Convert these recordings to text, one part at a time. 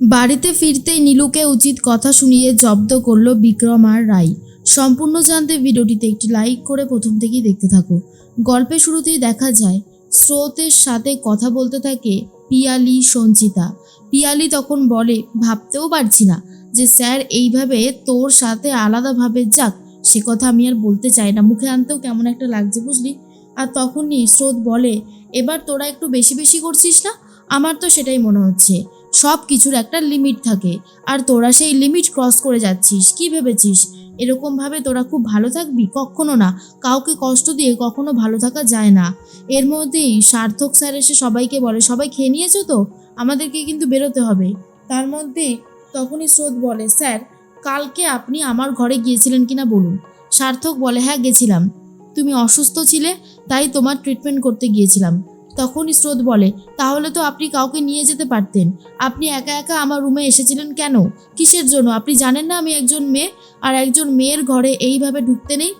বাড়িতে ফিরতেই নীলুকে উচিত কথা শুনিয়ে জব্দ করল বিক্রম আর রায় সম্পূর্ণ জানতে ভিডিওটিতে একটি লাইক করে প্রথম থেকেই দেখতে থাকো। গল্পের শুরুতেই দেখা যায়, স্রোতের সাথে কথা বলতে থাকে পিয়ালি, সঞ্চিতা। পিয়ালি তখন বলে, ভাবতেও পারছি না যে স্যার এইভাবে তোর সাথে আলাদাভাবে যাক। সে কথা আমি আর বলতে চাই না। মুখে আনতেও কেমন একটা লাগছে, বুঝলি? আর তখনই স্রোত বলে, এবার তোরা একটু বেশি বেশি করছিস না? আমার তো সেটাই মনে হচ্ছে। সব কিছুর একটা লিমিট থাকে। আর তোরা সেই লিমিট ক্রস করে যাচ্ছিস, কি ভেবেছিস? এরকমভাবে তোরা খুব ভালো থাকবি? কখনো না। কাউকে কষ্ট দিয়ে কখনো ভালো থাকা যায় না। এর মধ্যেই সার্থক স্যার এসে সবাইকে বলে, সবাই খেয়ে নিয়েছো তো? আমাদেরকে কিন্তু বেরোতে হবে। তার মধ্যেই তখনই স্রোত বলে, স্যার, কালকে আপনি আমার ঘরে গিয়েছিলেন কিনা বলুন। সার্থক বলে হ্যাঁ গেছিলাম। তুমি অসুস্থ ছিলে, তাই তোমার ট্রিটমেন্ট করতে গিয়েছিলাম। তখনই স্রোত বলে, তাহলে তো আপনি কাউকে নিয়ে যেতে পারতেন। আপনি একা একা আমার রুমে এসেছিলেন কেন? কিসের জন্য? আপনি জানেন না আমি একজন মেয়ে? আর একজন মেয়ের ঘরে এইভাবে ঢুকতে নেই?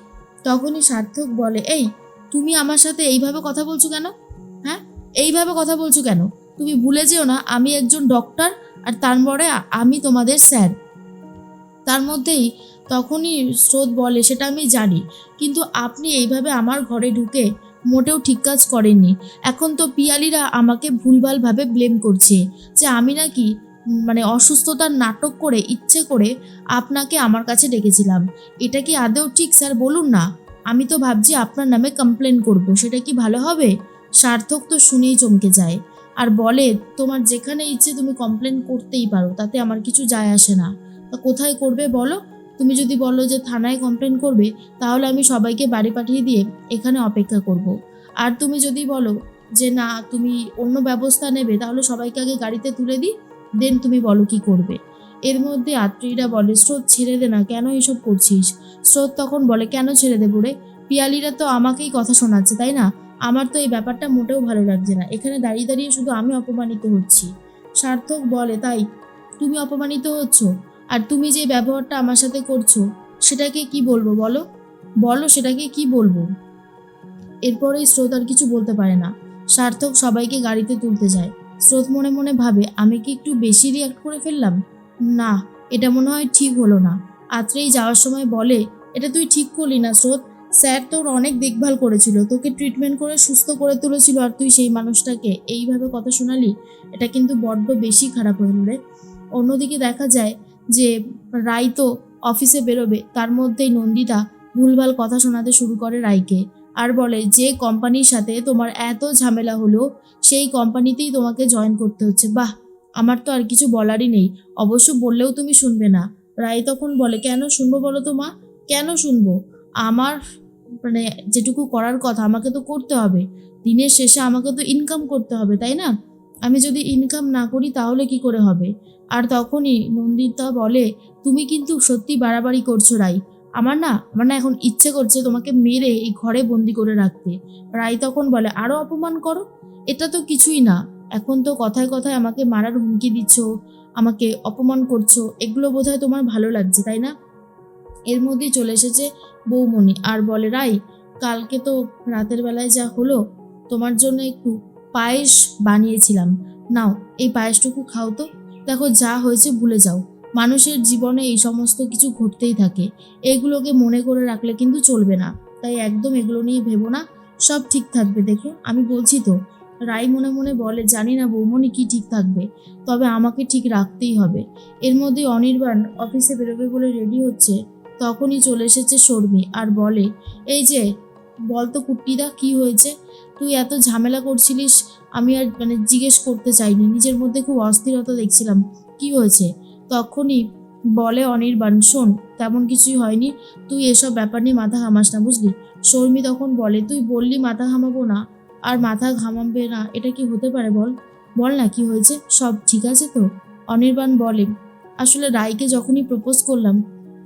তখনই সার্থক বলে, এই, তুমি আমার সাথে এইভাবে কথা বলছো কেন? হ্যাঁ এইভাবে কথা বলছো কেন? তুমি ভুলে যেও না, আমি একজন ডক্টর, আর তারপরে আমি তোমাদের স্যার। তার মধ্যেই তখনই স্রোত বলে, সেটা আমি জানি। কিন্তু আপনি এইভাবে আমার ঘরে ঢুকে মোটেও ঠিক কাজ করেনি এখন তো পিয়ালিরা আমাকে ভুলভালভাবে ব্লেম করছে যে আমি নাকি মানে অসুস্থতার নাটক করে, ইচ্ছে করে আপনাকে আমার কাছে ডেকেছিলাম। এটা কি আদৌ ঠিক, স্যার, বলুন না। আমি তো ভাবছি আপনার নামে কমপ্লেন করব, সেটা কি ভালো হবে? সার্থক তো শুনেই চমকে যায়। আর বলে, তোমার যেখানে ইচ্ছে তুমি কমপ্লেন করতেই পারো, তাতে আমার কিছু যায় আসে না। তা কোথায় করবে বলো? তুমি যদি বলো যে থানায় কমপ্লেন করবে, তাহলে আমি সবাইকে বাড়ি পাঠিয়ে দিয়ে এখানে অপেক্ষা করব। আর তুমি যদি বলো যে না, তুমি অন্য ব্যবস্থা নেবে, তাহলে সবাইকে আগে গাড়িতে তুলে দিই দেন তুমি বলো কি করবে। এর মধ্যে আত্মীয়রা বলে, স্রোত ছেড়ে দে না, কেন এসব করছিস? স্রোত তখন বলে, কেন ছেড়ে দেবো রে? পিয়ালিরা তো আমাকেই কথা শোনাচ্ছে, তাই না? আমার তো এই ব্যাপারটা মোটেও ভালো লাগছে না। এখানে দাঁড়িয়ে দাঁড়িয়ে শুধু আমি অপমানিত হচ্ছি। সার্থক বলে, তাই? তুমি অপমানিত হচ্ছ? আর তুমি যে ব্যবহারটা আমার সাথে করছ, সেটাকে কি বলব বলো? বলো সেটাকে কি বলব? এরপরেই স্রোত আর কিছু বলতে পারে না। সার্থক সবাইকে গাড়িতে তুলতে যায়। স্রোত মনে মনে ভাবে, আমি কি একটু বেশি রিয়াক্ট করে ফেললাম? না, এটা মনে হয় ঠিক হলো না। আত্রেই যাওয়ার সময় বলে, এটা তুই ঠিক করলি না স্রোত। স্যার তোর অনেক দেখভাল করেছিল। তোকে ট্রিটমেন্ট করে সুস্থ করে তুলেছিল আর তুই সেই মানুষটাকে। এইভাবে কথা শোনালি? এটা কিন্তু বড্ড বেশি খারাপ হলো রে। অন্যদিকে দেখা যায় যে রাই তো অফিসে বেরোবে, তার মধ্যেই নন্দিতা ভুলভাল কথা শোনাতে শুরু করে রায়কে আর বলে, যে কোম্পানির সাথে তোমার এত ঝামেলা হলো, সেই কোম্পানিতেই তোমাকে জয়েন করতে হচ্ছে। বাহ, আমার তো আর কিছু বলারই নেই। অবশ্য বললেও তুমি শুনবে না। রাই তখন বলে, কেন শুনব বলো তো মা? কেন শুনব? আমার মানে যেটুকু করার কথা, আমাকে তো করতে হবে। দিনের শেষে আমাকে তো ইনকাম করতে হবে, তাই না? আমি যদি ইনকাম না করি তাহলে কি করে হবে? আর তখনই নন্দিতা বলে, তুমি কিন্তু সত্যি বাড়াবাড়ি করছ, রাই। আমার না আমার না এখন ইচ্ছে করছে তোমাকে মেরে এই ঘরে বন্দি করে রাখতে। রাই তখন বলে আরও অপমান করো? এটা তো কিছুই না। এখন তো কথায় কথায় আমাকে মারার হুমকি দিচ্ছ, আমাকে অপমান করছ, এগুলো বোধহয় তোমার ভালো লাগছে, তাই না? এর মধ্যেই চলে এসেছে বৌমণি আর বলে, রাই, কালকে তো রাতের বেলায় যা হলো, তোমার জন্য একটু পায়েস বানিয়েছিলাম। নাও, এই পায়েসটুকু খাও তো। দেখো যা হয়েছে ভুলে যাও। মানুষের জীবনে এই সমস্ত কিছু ঘটতেই থাকে। এগুলোকে মনে করে রাখলে কিন্তু চলবে না। তাই একদম এগুলো নিয়ে ভেবো না। সব ঠিক থাকবে, দেখো। আমি বলছি তো, রাই মনে মনে বলে, জানি না বৌমনি কি ঠিক থাকবে, তবে আমাকে ঠিক রাখতেই হবে। এর মধ্যে অনির্বাণ অফিসে বেরোবে বলে রেডি হচ্ছে। তখনই চলে এসেছে শর্মি আর বলে, এই যে, বল তো কুট্টিদা, কি হয়েছে? তুই এত ঝামেলা করছিলিস, আমি আর মানে জিজ্ঞেস করতে চাইনি। নিজের মধ্যে খুব অস্থিরতা দেখছিলাম। কি হয়েছে? তখনই বলে অনির্বাণ শোন, তেমন কিছুই হয়নি। তুই এসব ব্যাপার নিয়ে মাথা ঘামাস না, বুঝলি? শর্মি তখন বলে, তুই বললি মাথা ঘামাবো না, আর মাথা ঘামাবে না, এটা কি হতে পারে বল? বল না, কি হয়েছে? সব ঠিক আছে তো? অনির্বাণ বলে, আসলে রায়কে যখনই প্রপোজ করলাম,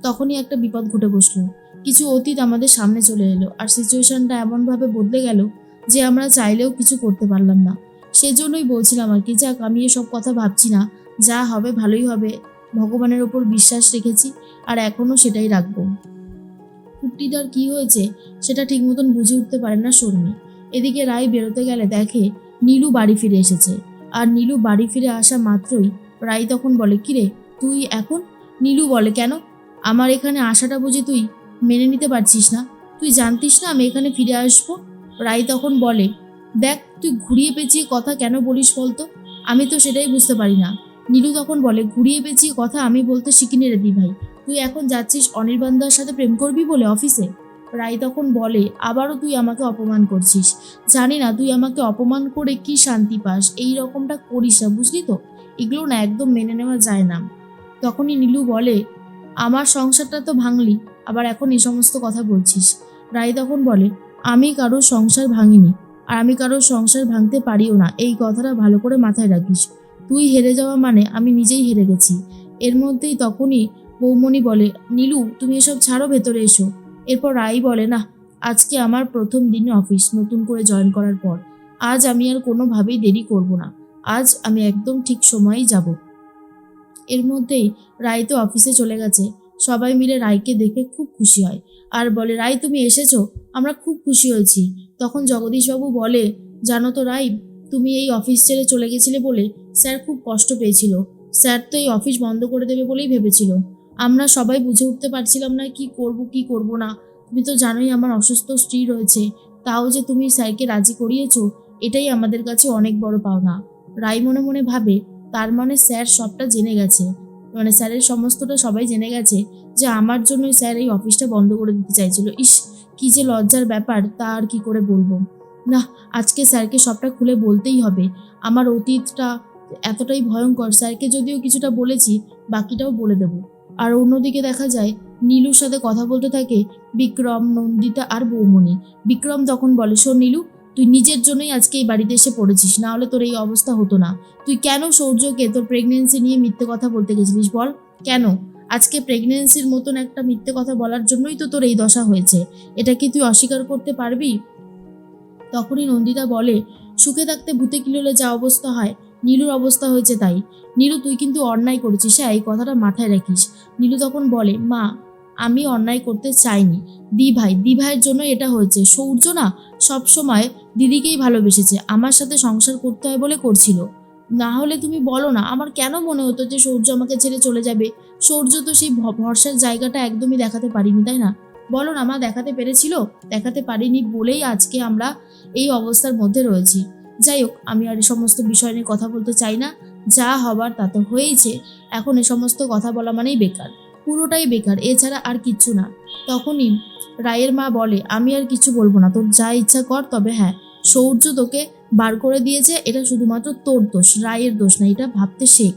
তখনই একটা বিপদ ঘটে বসল। কিছু অতীত আমাদের সামনে চলে এলো, আর সিচুয়েশনটা এমনভাবে বদলে গেল যে আমরা চাইলেও কিছু করতে পারলাম না। সেজন্যই বলছিলাম আর কি, যাক, আমি এসব কথা ভাবছি না। যা হবে ভালোই হবে। ভগবানের ওপর বিশ্বাস রেখেছি আর এখনও সেটাই রাখব। কুট্টিদার কি হয়েছে সেটা ঠিক মতন বুঝে উঠতে পারে না শর্মী। এদিকে রায় বেরোতে গেলে দেখে নীলু বাড়ি ফিরে এসেছে। আর নীলু বাড়ি ফিরে আসা মাত্রই রায় তখন বলে কিরে তুই এখন? নীলু বলে, কেন? আমার এখানে আসাটা বুঝে তুই মেনে নিতে পারছিস না। তুই জানতিস না আমি এখানে ফিরে আসব? রাই তখন বলে, দেখ, তুই ঘুরিয়ে পেঁচিয়ে কথা কেন বলিস বলতো? আমি তো সেটাই বুঝতে পারি না। নীলু তখন বলে, ঘুরিয়ে পেঁচিয়ে কথা আমি বলতে শিখিনি রে দি ভাই তুই এখন যাচ্ছিস অনির্বাণদার সাথে প্রেম করবি বলে অফিসে? রাই তখন বলে, আবারও তুই আমাকে অপমান করছিস। জানি না তুই আমাকে অপমান করে কি শান্তি পাস, এই রকমটা করিস না, বুঝলি তো? এগুলো না একদম মেনে নেওয়া যায় না। তখনই নীলু বলে, আমার সংসারটা তো ভাঙলি, আবার এখন এই সমস্ত কথা বলছিস। রাই তখন বলে আমি কারোর সংসার ভাঙিনি, আর আমি কারোর সংসার ভাঙতে পারিও না। এই কথাটা ভালো করে মাথায় রাখিস। তুই হেরে যাওয়া মানে আমি নিজেই হেরে গেছি। এর মধ্যেই তখনই বৌমণি বলে, নীলু, তুমি এসব ছাড়ো ভেতরে এসো। এরপর রাই বলে না আজকে আমার প্রথম দিনে অফিস, নতুন করে জয়েন করার পর। আজ আমি আর কোনোভাবেই দেরি করব না। আজ আমি একদম ঠিক সময়েই যাব। এর মধ্যেই রায় তো অফিসে চলে গেছে। সবাই মিলে রায়কে দেখে খুব খুশি হয়। আর বলে, রায়, তুমি এসেছ? আমরা খুব খুশি হয়েছি। তখন জগদীশবাবু বলে, জানো তো রাই তুমি এই অফিস ছেড়ে চলে গেছিলে বলে স্যার খুব কষ্ট পেয়েছিল। স্যার তো এই অফিস বন্ধ করে দেবে বলেই ভেবেছিল। আমরা সবাই বুঝে উঠতে পারছিলাম না, কি করব কি করব না। তুমি তো জানোই আমার অসুস্থ স্ত্রী রয়েছে। তাও যে তুমি স্যারকে রাজি করিয়েছো, এটাই আমাদের কাছে অনেক বড় পাওনা। রাই মনে মনে ভাবে, তার মানে স্যার সবটা জেনে গেছে। মানে স্যারের সমস্তটা সবাই জেনে গেছে যে আমার জন্যই স্যার এই অফিসটা বন্ধ করে দিতে চাইছিল। ইস, কি যে লজ্জার ব্যাপার, তা আর কি করে বলব? না, আজকে স্যারকে সবটা খুলে বলতেই হবে। আমার অতীতটা এতটাই ভয়ঙ্কর, স্যারকে যদিও কিছুটা বলেছি, বাকিটাও বলে দেব। আর অন্যদিকে দেখা যায়, নীলুর সাথে কথা বলতে থাকে বিক্রম, নন্দিতা আর বৌমণি। বিক্রম তখন বলে, শোন নীলু তুই নিজের জন্যই আজকে এই বাড়িতে এসে পড়েছিস, না হলে তোর এই অবস্থা হতো না। তুই কেন সৌর্যকে তোর প্রেগনেন্সি নিয়ে মিথ্যে কথা বলতে গেছিলিস বল? কেন? আজকে প্রেগনেন্সির মতন একটা মিথ্যে কথা বলার জন্যই তো তোর এই দশা হয়েছে। এটা কি তুই অস্বীকার করতে পারবি? তখনই নন্দিতা বলে, সুখে থাকতে ভূতে কিলোলে যা অবস্থা হয়, নীলুর অবস্থা হয়েছে তাই। নীলু, তুই কিন্তু অন্যায় করেছিস হ্যাঁ এই কথাটা মাথায় রাখিস। নীলু তখন বলে, মা আমি অন্যায় করতে চাইনি। দি ভাই, দি ভাইয়ের জন্য এটা হয়েছে। সৌর্য না সবসময় দিদিকেই ভালোবেসেছে। আমার সাথে সংসার করতে হয় বলে করছিল। না হলে তুমি বলো না, আমার কেন মনে হতো যে সৌর্য আমাকে ছেড়ে চলে যাবে? সৌর্য তো সেই ভরসার জায়গাটা একদমই দেখাতে পারিনি, তাই না? বলো না, মা দেখাতে পেরেছিল? দেখাতে পারিনি বলেই আজকে আমরা এই অবস্থার মধ্যে রয়েছি। যাই হোক, আমি আর এই সমস্ত বিষয় নিয়ে কথা বলতে চাই না। যা হবার তা তো হয়েইছে। এখন এ সমস্ত কথা বলা মানেই বেকার। পুরোটাই বেকার, এছাড়া আর কিচ্ছু না। তখনই রায়ের মা বলে, আমি আর কিছু বলব না, তোর যা ইচ্ছা কর, তবে হ্যাঁ সৌর্য তোকে বার করে দিয়েছে, এটা শুধুমাত্র তোর দোষ, রায়ের দোষ না, এটা ভাবতে শেখ।